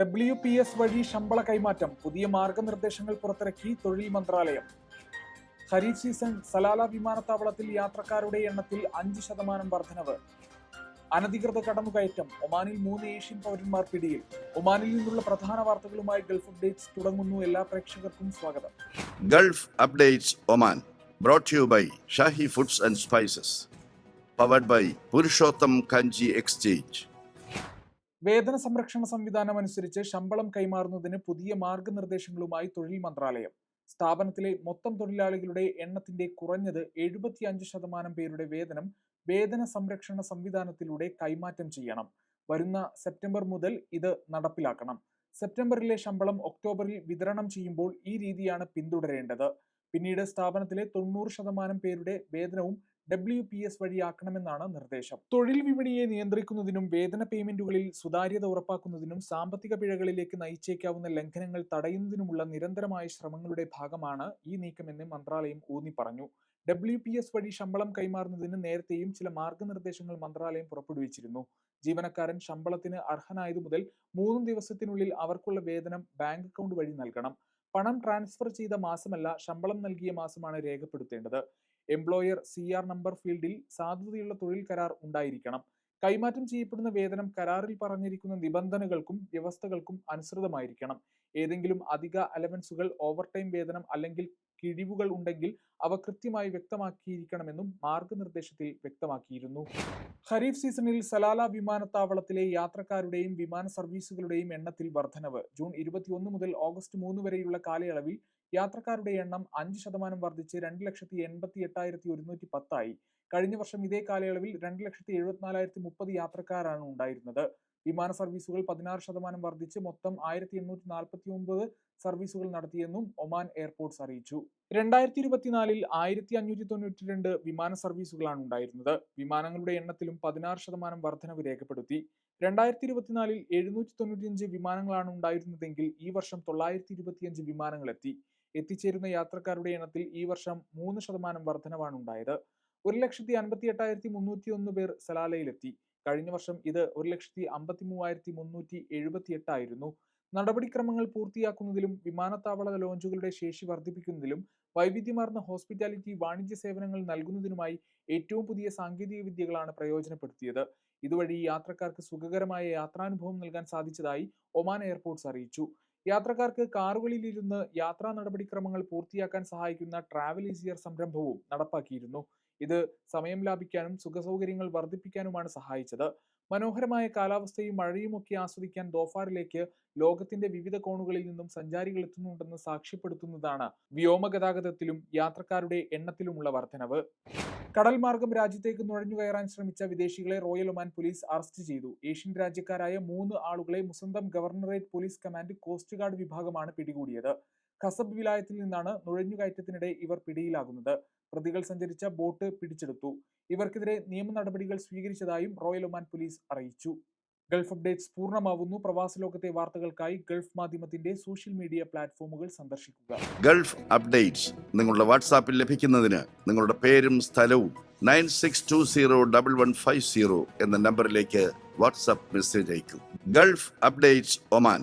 W P S വഴി ശമ്പള കൈമാറ്റം. പുതിയ മാർഗനിർദ്ദേശങ്ങൾ പുറത്തിറക്കി തൊഴിൽ മന്ത്രാലയം. ഖരീഫ് സീസൺ സലാല വിമാനത്താവളത്തിൽ യാത്രക്കാരുടെ എണ്ണത്തിൽ അഞ്ച് ശതമാനം വർധനവ്. അനധികൃത കടന്നുകയറ്റം. ഒമാനിൽ മൂന്ന് ഏഷ്യൻ പൗരന്മാർ പിടിയിൽ. ഒമാനിൽ നിന്നുള്ള പ്രധാന വാർത്തകളുമായി ഗൾഫ് അപ്ഡേറ്റ്സ് തുടങ്ങുന്നു. എല്ലാ പ്രേക്ഷകർക്കും സ്വാഗതം. Gulf updates Oman brought you by Shahi foods and spices powered by Purushottam Kanji exchange. വേതന സംരക്ഷണ സംവിധാനം അനുസരിച്ച് ശമ്പളം കൈമാറുന്നതിന് പുതിയ മാർഗനിർദ്ദേശങ്ങളുമായി തൊഴിൽ മന്ത്രാലയം. സ്ഥാപനത്തിലെ മൊത്തം തൊഴിലാളികളുടെ എണ്ണത്തിന്റെ കുറഞ്ഞത് എഴുപത്തിയഞ്ച് ശതമാനം പേരുടെ വേതനം വേതന സംരക്ഷണ സംവിധാനത്തിലൂടെ കൈമാറ്റം ചെയ്യണം. വരുന്ന സെപ്റ്റംബർ മുതൽ ഇത് നടപ്പിലാക്കണം. സെപ്റ്റംബറിലെ ശമ്പളം ഒക്ടോബറിൽ വിതരണം ചെയ്യുമ്പോൾ ഈ രീതിയാണ് പിന്തുടരേണ്ടത്. പിന്നീട് സ്ഥാപനത്തിലെ തൊണ്ണൂറ് ശതമാനം പേരുടെ വേതനവും ഡബ്ല്യു പി എസ് വഴിയാക്കണമെന്നാണ് നിർദ്ദേശം. തൊഴിൽ വിപണിയെ നിയന്ത്രിക്കുന്നതിനും വേതന പേയ്മെന്റുകളിൽ സുതാര്യത ഉറപ്പാക്കുന്നതിനും സാമ്പത്തിക പിഴകളിലേക്ക് നയിച്ചേക്കാവുന്ന ലംഘനങ്ങൾ തടയുന്നതിനുമുള്ള നിരന്തരമായ ശ്രമങ്ങളുടെ ഭാഗമാണ് ഈ നീക്കമെന്ന് മന്ത്രാലയം ഊന്നി പറഞ്ഞു. ഡബ്ല്യു പി എസ് വഴി ശമ്പളം കൈമാറുന്നതിന് നേരത്തെയും ചില മാർഗനിർദ്ദേശങ്ങൾ മന്ത്രാലയം പുറപ്പെടുവിച്ചിരുന്നു. ജീവനക്കാരൻ ശമ്പളത്തിന് അർഹനായതു മുതൽ മൂന്ന് ദിവസത്തിനുള്ളിൽ അവർക്കുള്ള വേതനം ബാങ്ക് അക്കൗണ്ട് വഴി നൽകണം. പണം ട്രാൻസ്ഫർ ചെയ്ത മാസമല്ല ശമ്പളം നൽകിയ മാസമാണ് രേഖപ്പെടുത്തേണ്ടത്. എംപ്ലോയർ സി ആർ നമ്പർ ഫീൽഡിൽ സാധുതയുള്ള തൊഴിൽ കരാർ ഉണ്ടായിരിക്കണം. കൈമാറ്റം ചെയ്യപ്പെടുന്ന വേതനം കരാറിൽ പറഞ്ഞിരിക്കുന്ന നിബന്ധനകൾക്കും വ്യവസ്ഥകൾക്കും അനുസൃതമായിരിക്കണം. ഏതെങ്കിലും അധിക അലവൻസുകൾ ഓവർടൈം വേതനം അല്ലെങ്കിൽ കിഴിവുകൾ ഉണ്ടെങ്കിൽ അവ കൃത്യമായി വ്യക്തമാക്കിയിരിക്കണമെന്നും മാർഗനിർദ്ദേശത്തിൽ വ്യക്തമാക്കിയിരുന്നു. ഖരീഫ് സീസണിൽ സലാല വിമാനത്താവളത്തിലെ യാത്രക്കാരുടെയും വിമാന സർവീസുകളുടെയും എണ്ണത്തിൽ വർധനവ്. ജൂൺ ഇരുപത്തിയൊന്ന് മുതൽ ഓഗസ്റ്റ് മൂന്ന് വരെയുള്ള കാലയളവിൽ യാത്രക്കാരുടെ എണ്ണം അഞ്ച് ശതമാനം വർദ്ധിച്ച് രണ്ട് ലക്ഷത്തി എൺപത്തി എട്ടായിരത്തി ഒരുന്നൂറ്റി പത്തായി കഴിഞ്ഞ വർഷം ഇതേ കാലയളവിൽ രണ്ട് ലക്ഷത്തി എഴുപത്തിനാലായിരത്തി മുപ്പത് യാത്രക്കാരാണ് ഉണ്ടായിരുന്നത്. വിമാന സർവീസുകൾ പതിനാറ് ശതമാനം വർദ്ധിച്ച് മൊത്തം ആയിരത്തി എണ്ണൂറ്റി നാൽപ്പത്തി ഒമ്പത് സർവീസുകൾ നടത്തിയെന്നും ഒമാൻ എയർപോർട്ട്സ് അറിയിച്ചു. രണ്ടായിരത്തി ഇരുപത്തിനാലിൽ ആയിരത്തി അഞ്ഞൂറ്റി തൊണ്ണൂറ്റി രണ്ട് വിമാന സർവീസുകളാണ് ഉണ്ടായിരുന്നത്. വിമാനങ്ങളുടെ എണ്ണത്തിലും പതിനാറ് ശതമാനം വർധനവ് രേഖപ്പെടുത്തി. രണ്ടായിരത്തി ഇരുപത്തിനാലിൽ എഴുന്നൂറ്റി തൊണ്ണൂറ്റിയഞ്ച് വിമാനങ്ങളാണ് ഉണ്ടായിരുന്നതെങ്കിൽ ഈ വർഷം തൊള്ളായിരത്തി ഇരുപത്തിയഞ്ച് വിമാനങ്ങൾ എത്തി എത്തിച്ചേരുന്ന യാത്രക്കാരുടെ എണ്ണത്തിൽ ഈ വർഷം മൂന്ന് ശതമാനം വർധനവാണ് ഉണ്ടായത്. ഒരു ലക്ഷത്തി അൻപത്തി എട്ടായിരത്തി മുന്നൂറ്റി ഒന്ന് പേർ സലാലയിലെത്തി. കഴിഞ്ഞ വർഷം ഇത് ഒരു ലക്ഷത്തി അമ്പത്തി മൂവായിരത്തി മുന്നൂറ്റി എഴുപത്തി എട്ടായിരുന്നു നടപടിക്രമങ്ങൾ പൂർത്തിയാക്കുന്നതിലും വിമാനത്താവള ലോഞ്ചുകളുടെ ശേഷി വർദ്ധിപ്പിക്കുന്നതിലും വൈവിധ്യമാർന്ന ഹോസ്പിറ്റാലിറ്റി വാണിജ്യ സേവനങ്ങൾ നൽകുന്നതിനുമായി ഏറ്റവും പുതിയ സാങ്കേതിക വിദ്യകളാണ് പ്രയോജനപ്പെടുത്തിയത്. ഇതുവഴി യാത്രക്കാർക്ക് സുഖകരമായ യാത്രാനുഭവം നൽകാൻ സാധിച്ചതായി ഒമാൻ എയർപോർട്ട്സ് അറിയിച്ചു. യാത്രക്കാർക്ക് കാറുകളിൽ കാറുകളിലിരുന്ന് യാത്രാ നടപടിക്രമങ്ങൾ പൂർത്തിയാക്കാൻ സഹായിക്കുന്ന ട്രാവൽ ഈസിയർ സംരംഭവും നടപ്പാക്കിയിരുന്നു. ഇത് സമയം ലാഭിക്കാനും സുഖസൗകര്യങ്ങൾ വർദ്ധിപ്പിക്കാനുമാണ് സഹായിച്ചത്. മനോഹരമായ കാലാവസ്ഥയും മഴയും ഒക്കെ ആസ്വദിക്കാൻ ദോഫാറിലേക്ക് ലോകത്തിന്റെ വിവിധ കോണുകളിൽ നിന്നും സഞ്ചാരികൾ എത്തുന്നുണ്ടെന്ന് സാക്ഷ്യപ്പെടുത്തുന്നതാണ് വ്യോമഗതാഗതത്തിലും യാത്രക്കാരുടെ എണ്ണത്തിലുമുള്ള വർധനവ് കടൽ മാർഗം രാജ്യത്തേക്ക് നുഴഞ്ഞു കയറാൻ ശ്രമിച്ച വിദേശികളെ റോയൽ ഒമാൻ പോലീസ് അറസ്റ്റ് ചെയ്തു. ഏഷ്യൻ രാജ്യക്കാരായ മൂന്ന് ആളുകളെ Musandam governorate police command coast guard വിഭാഗമാണ് പിടികൂടിയത്. ഖസബ് വിലായത്തിൽ നിന്നാണ് നുഴഞ്ഞുകയറ്റത്തിനിടെ ഇവർ പിടിയിലാകുന്നത്. പ്രതികൾ സഞ്ചരിച്ച ബോട്ട് പിടിച്ചെടുത്തു. ഇവർക്കെതിരെ നിയമ നടപടികൾ സ്വീകരിച്ചതായും റോയൽ ഒമാൻ പോലീസ് അറിയിച്ചു. ഗൾഫ് അപ്ഡേറ്റ്സ് പൂർണമാവുന്നു. പ്രവാസ ലോകത്തെ വാർത്തകൾക്കായി ഗൾഫ് മാധ്യമത്തിന്റെ സോഷ്യൽ മീഡിയ പ്ലാറ്റ്ഫോമുകൾ സന്ദർശിക്കുക. ഗൾഫ് അപ്ഡേറ്റ്സ് നിങ്ങളുടെ വാട്സാപ്പിൽ ലഭിക്കുന്നതിന് നിങ്ങളുടെ പേരും സ്ഥലവും nine six two zero double one five zero എന്ന നമ്പറിലേക്ക് വാട്സാപ്പ് മെസ്സേജ് അയക്കും. Gulf updates Oman.